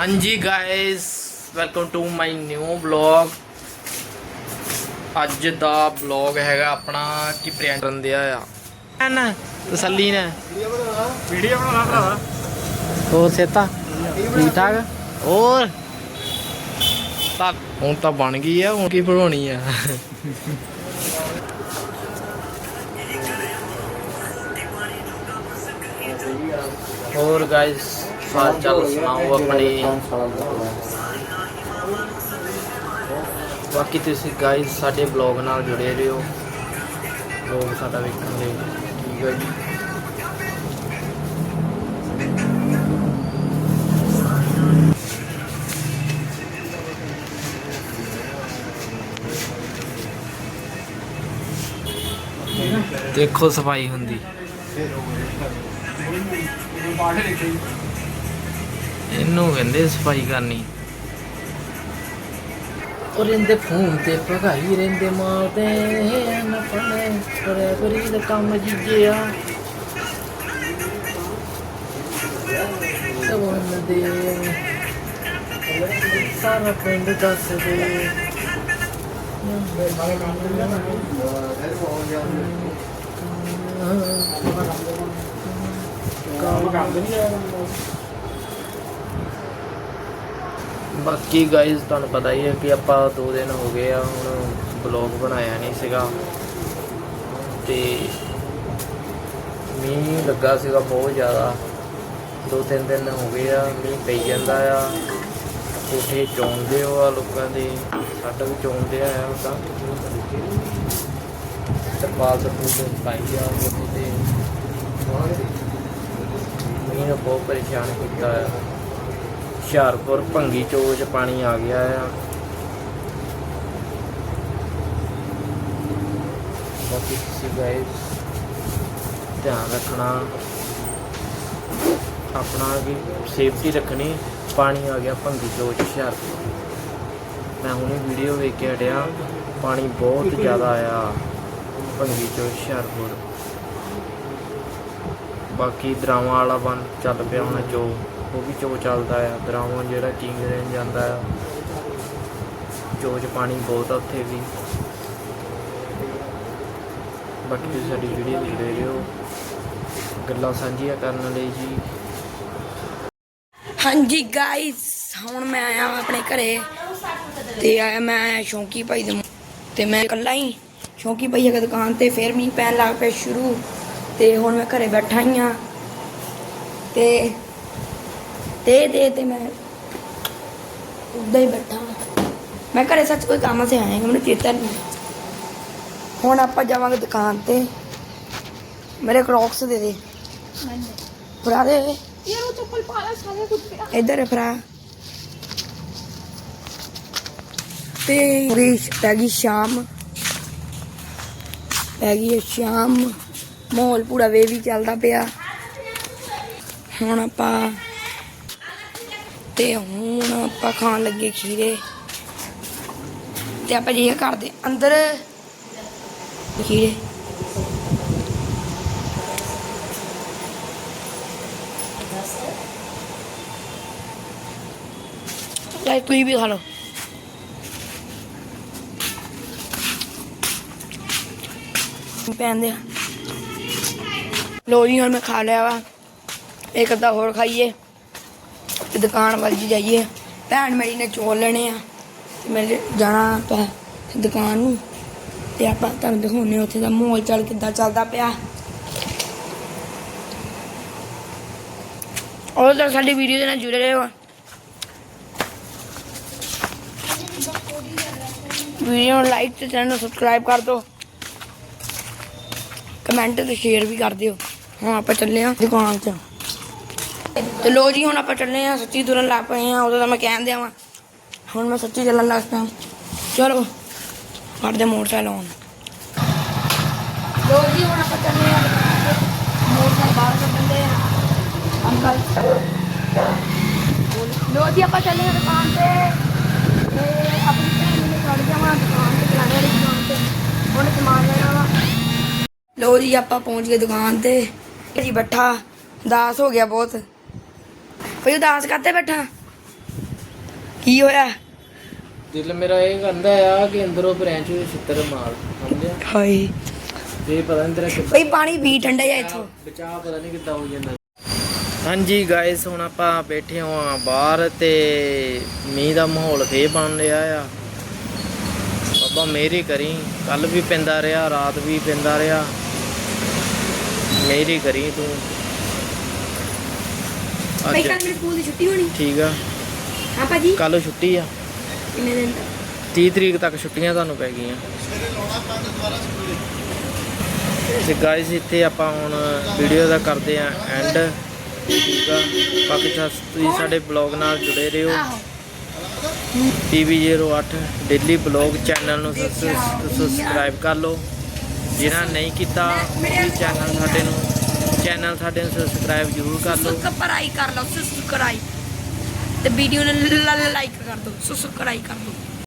ਹਾਂਜੀ guys welcome to my new vlog ਅੱਜ ਦਾ ਵਲੌਗ ਹੈਗਾ ਆਪਣਾ ਕੀ ਪ੍ਰਿੰਟ ਰੰਦਿਆ ਆ। ਐਨ ਤਸੱਲੀ ਨੇ। ਵੀਡੀਓ ਬਣਾ ਭਰਾਵਾ। ਹੋਰ ਸੇਤਾ ਠੀਕ ਠਾਕ? ਹੋਰ? ਤਾਂ ਹੁਣ ਤਾਂ ਬਣ ਗਈ ਆ ਹੁਣ ਕੀ ਬਣਾਉਣੀ ਆ? ਹੋਰ ਗਾਇਸ ਹਾਲ ਚਾਲ ਸੁਣਾਓ ਆਪਣੇ। ਬਾਕੀ ਤੁਸੀਂ ਗਾਇਸ ਸਾਡੇ ਬਲੌਗ ਨਾਲ ਜੁੜੇ ਰਹੋ। ਬਲੌਗ ਸਾਡਾ ਵੇਖਣ ਲਈ। ਠੀਕ ਹੈ ਜੀ। ਦੇਖੋ ਸਫ਼ਾਈ ਹੁੰਦੀ। ਇਹਨੂੰ ਕਹਿੰਦੇ ਸਫ਼ਾਈ ਕਰਨੀ। ਉਹ ਰਹਿੰਦੇ ਫੋਨ ਤੇ ਭਗਾਈ ਰਹਿੰਦੇ ਮਾਂ ਤੇ ਨਾ ਪੜੇ ਕਰੇ ਬਰੀ ਦਾ ਕੰਮ ਜੀਜਿਆ ਸਵਨ ਦੇ। ਸਾਰਾ ਪਿੰਡ ਦੱਸ ਦੇ। ਬਾਕੀ ਗਾਇਜ਼ ਤੁਹਾਨੂੰ ਪਤਾ ਹੀ ਹੈ ਕਿ ਆਪਾਂ 2 ਦਿਨ ਹੋ ਗਏ ਆ, ਹੁਣ ਬਲੌਗ ਬਣਾਇਆ ਨਹੀਂ ਸੀਗਾ। ਤੇ ਮੀਂਹ ਲੱਗਾ ਸੀਗਾ ਬਹੁਤ ਜ਼ਿਆਦਾ। ਦੋ ਤਿੰਨ ਦਿਨ ਹੋ ਗਏ ਆ, ਮੀਂਹ ਪਈ ਜਾਂਦਾ ਆ। ਕੋਠੇ ਚੌਂਦੇ ਹੋ ਆ ਲੋਕਾਂ ਦੇ, ਸਾਡਾ ਵੀ ਚੌਂਦੇ ਆ ਉਹਦਾ ਤਰਪਾਲ ਤਰਪੂਲ ਪਾਈ ਆ ਉਹਦੇ ਤੇ। ਮੀਂਹ ਨੇ ਬਹੁਤ ਪਰੇਸ਼ਾਨ ਕੀਤਾ ਆ। ਹੁਸ਼ਿਆਰਪੁਰ, ਭੰਗੀ ਚੋਂ ਚ ਪਾਣੀ ਆ ਗਿਆ ਆ। ਬਾਕੀ ਤੁਸੀਂ ਗਾਇਸ ਧਿਆਨ ਰੱਖਣਾ, ਆਪਣਾ ਵੀ ਸੇਫਟੀ ਰੱਖਣੀ। ਪਾਣੀ ਆ ਗਿਆ ਭੰਗੀ ਚੋਂ ਹੁਸ਼ਿਆਰਪੁਰ। ਮੈਂ ਹੁਣੇ ਵੀਡੀਓ ਵੇਖ ਕੇ ਹਟਿਆ ਪਾਣੀ ਬਹੁਤ ਜ਼ਿਆਦਾ ਆਇਆ ਭੰਗੀ ਚੋਂ ਹੁਸ਼ਿਆਰਪੁਰ। ਬਾਕੀ ਦਰਾਵਾਂ ਵਾਲਾ ਬੰਨ ਚੱਲ ਪਿਆ ਹੁਣ ਜੋ ਉਹ ਵੀ ਚੋ ਚੱਲਦਾ ਆ ਦਰਾਵਾਂ ਜਿਹੜਾ ਕਿੰਗ ਰੇਂਜ ਜਾਂਦਾ ਆ। ਚੋ ਪਾਣੀ ਬਹੁਤ ਆ ਉੱਥੇ ਵੀ। ਬਾਕੀ ਤੁਸੀਂ ਸਾਡੀ ਵੀਡੀਓ ਦੇਖ ਰਹੇ ਹੋ। ਗੱਲਾਂ ਸਾਂਝੀਆਂ ਕਰਨ ਲਈ ਜੀ। ਹਾਂਜੀ ਗਾਇਸ ਹੁਣ ਮੈਂ ਆਇਆ ਆਪਣੇ ਘਰੇ ਤੇ ਆਇਆ ਮੈਂ ਆਇਆ ਸ਼ੌਂਕੀ ਭਾਈ ਦੇ ਤੇ ਮੈਂ ਇਕੱਲਾ ਹੀ। ਸ਼ੌਂਕੀ ਭਾਈ ਦੀ ਦੁਕਾਨ ਤੇ, ਫੇਰ ਮੀਂਹ ਪੈਣ ਲੱਗ ਪਿਆ ਸ਼ੁਰੂ ਤੇ ਹੁਣ ਮੈਂ ਘਰੇ ਬੈਠਾ ਹੀ ਆ। ਤੇ ਤੇ ਤੇ ਤੇ ਮੈਂ ਉੱਦਾਂ ਹੀ ਬੈਠਾ ਵਾਂ। ਮੈਂ ਘਰੇ ਸੱਚ ਕੋਈ ਕੰਮ ਸੇ ਆਇਆ ਮੈਨੂੰ ਚੇਤਾ ਨਹੀਂ ਹੁਣ ਆਪਾਂ ਜਾਵਾਂਗੇ ਦੁਕਾਨ ਤੇ। ਮੇਰੇ ਕ੍ਰੌਕਸ ਦੇ ਦੇ। ਫੜਾ ਦੇ। ਯਾਰ ਉਹ ਚੱਪਲ ਪਾ ਲੈ ਸਾਰੇ ਕੁਝ ਪਿਆ। ਇੱਧਰ ਫਰਾ ਤੇ ਪੂਰੀ ਪੈ ਗਈ ਸ਼ਾਮ। ਪੈ ਗਈ ਸ਼ਾਮ। ਮਾਹੌਲ ਪੂਰਾ ਵੇ ਵੀ ਚੱਲਦਾ ਪਿਆ। ਹੁਣ ਆਪਾਂ ਤੇ ਹੁਣ ਆਪਾਂ ਖਾਣ ਲੱਗੇ ਖੀਰੇ। ਤੇ ਆਪਾਂ ਜੀ ਘਰ ਦੇ ਅੰਦਰ ਖੀਰੇ। ਲਾਈਕ ਤੁਸੀਂ ਵੀ ਖਾ ਲਓ। ਪੈਂਦੇ ਆ। ਲੋ ਜੀ, ਹੁਣ ਮੈਂ ਖਾ ਲਿਆ ਵਾ। ਇੱਕ ਅੱਧਾ ਹੋਰ ਖਾਈਏ। ਤੇ ਦੁਕਾਨ ਵੱਲ ਜੀ ਜਾਈਏ। ਭੈਣ ਮੇਰੀ ਨੇ ਚੋਲ ਲੈਣੇ ਆ ਤੇ ਮੈਂ ਜਾਣਾ ਆਪਾਂ ਦੁਕਾਨ ਨੂੰ ਤੇ ਆਪਾਂ ਤੁਹਾਨੂੰ ਦਿਖਾਉਂਦੇ ਹਾਂ ਉੱਥੇ ਦਾ ਮਾਹੌਲ ਚੱਲ ਕਿੱਦਾਂ ਚੱਲਦਾ ਪਿਆ। ਉਹ ਤਾਂ ਸਾਡੀ ਵੀਡੀਓ ਦੇ ਨਾਲ ਜੁੜੇ ਰਹੋ। ਵੀਡੀਓ ਨੂੰ ਲਾਈਕ ਤੇ ਚੈਨਲ ਨੂੰ ਸਬਸਕ੍ਰਾਈਬ ਕਰ ਦਿਓ। ਕਮੈਂਟ ਤੇ ਸ਼ੇਅਰ ਵੀ ਕਰ ਦਿਓ। ਹਾਂ ਆਪਾਂ ਚੱਲੇ ਆ ਦੁਕਾਨ 'ਚ। ਤੇ ਲੋ ਜੀ, ਹੁਣ ਆਪਾਂ ਚੱਲੇ ਆ ਸੱਚੀ ਤੁਰਨ ਲੱਗ ਪਏ ਆ ਉਦੋਂ ਤਾਂ ਮੈਂ ਕਹਿਣ ਦਿਆ ਵਾਂ। ਹੁਣ ਮੈਂ ਸੱਚੀ ਚੱਲਣ ਲੱਗ ਪਿਆ। ਚਲੋ ਕਰਦੇ ਮੋਟਰਸਾਈਕਲ ਆਨ ਲੋ ਜੀ, ਹੁਣ ਆਪਾਂ ਚੱਲੇ ਆ ਮੋਟਰਸਾਈਕਲ ਬਾਹਰ ਕੱਢਦੇ ਆ ਅੰਕਲ। ਲੋ ਜੀ, ਆਪਾਂ ਚੱਲੇ ਆ ਦੁਕਾਨ ਤੇ। ਤੇ ਆਪਣੀ ਭੈਣ ਨੂੰ ਛੱਡ ਜਾਵਾਂ ਦੁਕਾਨ ਤੇ ਚਲਾਣੇ ਵਾਲੀ ਦੁਕਾਨ ਤੇ। ਉਹਨੇ ਸਮਾਨ ਲੈਣਾ ਵਾ ਲੋ ਜੀ, ਆਪਾਂ ਪਹੁੰਚ ਗਏ ਦੁਕਾਨ ਤੇ। ਜੀ ਬੱਠਾ, ਦਾਸ ਹੋ ਗਿਆ ਬਹੁਤ। ਭਈ ਉਦਾਸ ਕਾਤੇ ਬੈਠਾ? ਕੀ ਹੋਇਆ? ਦਿਲ ਮੇਰਾ ਇਹ ਕਹਿੰਦਾ ਆ ਕਿ ਅੰਦਰੋਂ ਬ੍ਰਾਂਚ ਵਿੱਚ ਛਿੱਤਰ ਮਾਰ ਸਮਝਿਆ? ਹਾਏ। ਤੇ ਪਤਾ ਨਹੀਂ ਤੇਰਾ ਕਿੱਦਾਂ ਬਈ ਪਾਣੀ ਵੀ ਠੰਡਾ ਜਿਹਾ ਇੱਥੋਂ। ਬਚਾ ਪਤਾ ਨਹੀਂ ਕਿੱਦਾਂ ਹੋ ਜਾਂਦਾ। ਹਾਂਜੀ ਗਾਇਸ ਹੁਣ ਆਪਾਂ ਬੈਠੇ ਹਾਂ ਬਾਹਰ ਤੇ ਮੀਂਹ ਦਾ ਮਾਹੌਲ ਫੇਰ ਬਣ ਰਿਹਾ ਆ। ਬਾਬਾ ਮੇਰੀ ਕਰੀ ਕੱਲ ਵੀ ਪੈਂਦਾ ਰਿਹਾ ਰਾਤ ਵੀ ਪੈਂਦਾ ਰਿਹਾ। ਮੇਰੀ ਕਰੀ ਤੂੰ। ਬਈ ਅੱਜ ਕੱਲ ਮੇਰੇ ਸਕੂਲ ਦੀ ਛੁੱਟੀ ਹੋਣੀ। ਠੀਕ ਆ। ਹਾਂ ਭਾਜੀ। ਕੱਲ ਛੁੱਟੀ ਆ। ਕਿੰਨੇ ਦਿਨ 30 ਤਰੀਕ ਤੱਕ ਛੁੱਟੀਆਂ ਤੁਹਾਨੂੰ ਪੈ ਗਈਆਂ। ਤੇ ਗਾਇਸ ਇੱਥੇ ਆਪਾਂ ਹੁਣ ਵੀਡੀਓ ਦਾ ਕਰਦੇ ਆ ਐਂਡ ਠੀਕ ਆ। ਬਾਕੀ ਤੁਸੀਂ ਸਾਡੇ ਬਲੌਗ ਨਾਲ ਜੁੜੇ ਰਹੋ। ਆਹੋ। TV08 ਡੇਲੀ ਬਲੌਗ ਚੈਨਲ ਨੂੰ ਸਬਸਕ੍ਰਾਈਬ ਕਰ ਲਓ। ਜਿਹਨਾਂ ਨਹੀਂ ਕੀਤਾ ਇਹ ਚੈਨਲ ਸਾਡੇ ਨੂੰ ਚੈਨਲ ਸਾਡੇ ਨੂੰ ਸਬਸਕ੍ਰਾਈਬ ਜ਼ਰੂਰ ਕਰ ਲਓ। ਸਬਸਕ੍ਰਾਈਬ ਕਰ ਲਓ ਸਬਸਕ੍ਰਾਈਬ ਤੇ ਵੀਡੀਓ ਨੂੰ ਲਾਈਕ ਕਰ ਦਿਓ ਸਬਸਕ੍ਰਾਈਬ ਕਰ ਦਿਓ।